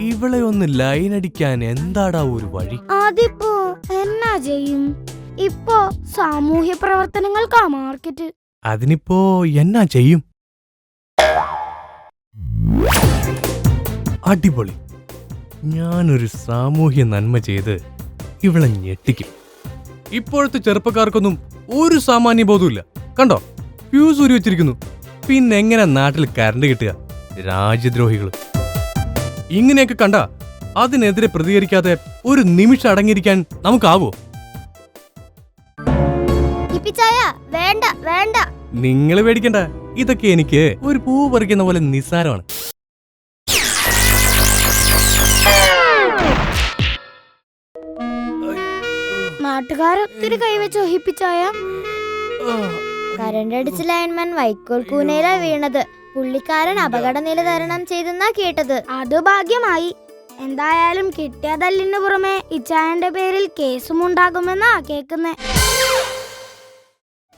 ഇവളെ ഒന്ന് ലൈൻ അടിക്കാൻ എന്താടാ ഒരു വഴി? അതിപ്പോ എന്നാ ചെയ്യും? ഇപ്പോ സാമൂഹ്യ പ്രവർത്തനങ്ങൾക്കാ മാർക്കറ്റ് അതിനിപ്പോ എന്നാ ചെയ്യും? അടിപൊളി. ഞാനൊരു സാമൂഹ്യ നന്മ ചെയ്ത് ഇവളെ ഞെട്ടിക്കും. ഇപ്പോഴത്തെ ചെറുപ്പക്കാർക്കൊന്നും ഒരു സാമാന്യ ബോധമില്ല കണ്ടോ? ഫ്യൂസ് ഊരി വെച്ചിരിക്കുന്നു. പിന്നെ എങ്ങനെ നാട്ടിൽ കരണ്ട് കിട്ടുക? രാജ്യദ്രോഹികൾ ഇങ്ങനെയൊക്കെ കണ്ട അതിനെതിരെ പ്രതികരിക്കാതെ ഒരു നിമിഷം അടങ്ങിയിരിക്കാൻ നമുക്കാവോ? വേണ്ട വേണ്ട. നിങ്ങൾ പേടിക്കണ്ട. ഇതൊക്കെ എനിക്ക് ഒരു പൂ പറിക്കുന്ന പോലെ നിസ്സാരമാണ്. നാട്ടുകാരൊത്തിരി കൈവച്ച് ഒഹിപ്പിച്ചായ കരണ്ട് അടിച്ച ലൈൻമാൻ വൈക്കോൽ കൂനയിലാ വീണത്. പുള്ളിക്കാരൻ അപകട നില തരണം ചെയ്തെന്നാ കേട്ടത്. അത് ഭാഗ്യമായി. എന്തായാലും കിട്ടിയതല്ലിന് പുറമെ ഇച്ചായന്റെ പേരിൽ കേസും ഉണ്ടാകുമെന്നാ കേക്കുന്നേ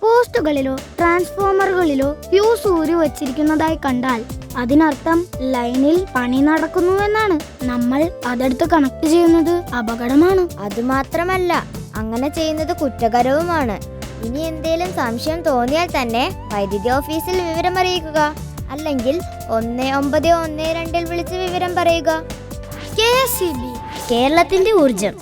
പോസ്റ്റുകളിലോ ട്രാൻസ്ഫോമറുകളിലോ ഫ്യൂസ് ഊരി വച്ചിരിക്കുന്നതായി കണ്ടാൽ അതിനർത്ഥം ലൈനിൽ പണി നടക്കുന്നു എന്നാണ് നമ്മൾ അതെടുത്ത് കണക്ട് ചെയ്യുന്നത് അപകടമാണ്. അതുമാത്രമല്ല അങ്ങനെ ചെയ്യുന്നത് കുറ്റകരവുമാണ്. ഇനി എന്തേലും സംശയം തോന്നിയാൽ തന്നെ വൈദ്യുതി ഓഫീസിൽ വിവരം അറിയിക്കുക അല്ലെങ്കിൽ ഒന്ന് ഒമ്പത് ഒന്ന് രണ്ടിൽ വിളിച്ച് വിവരം പറയുക. കേരളത്തിന്റെ ഊർജം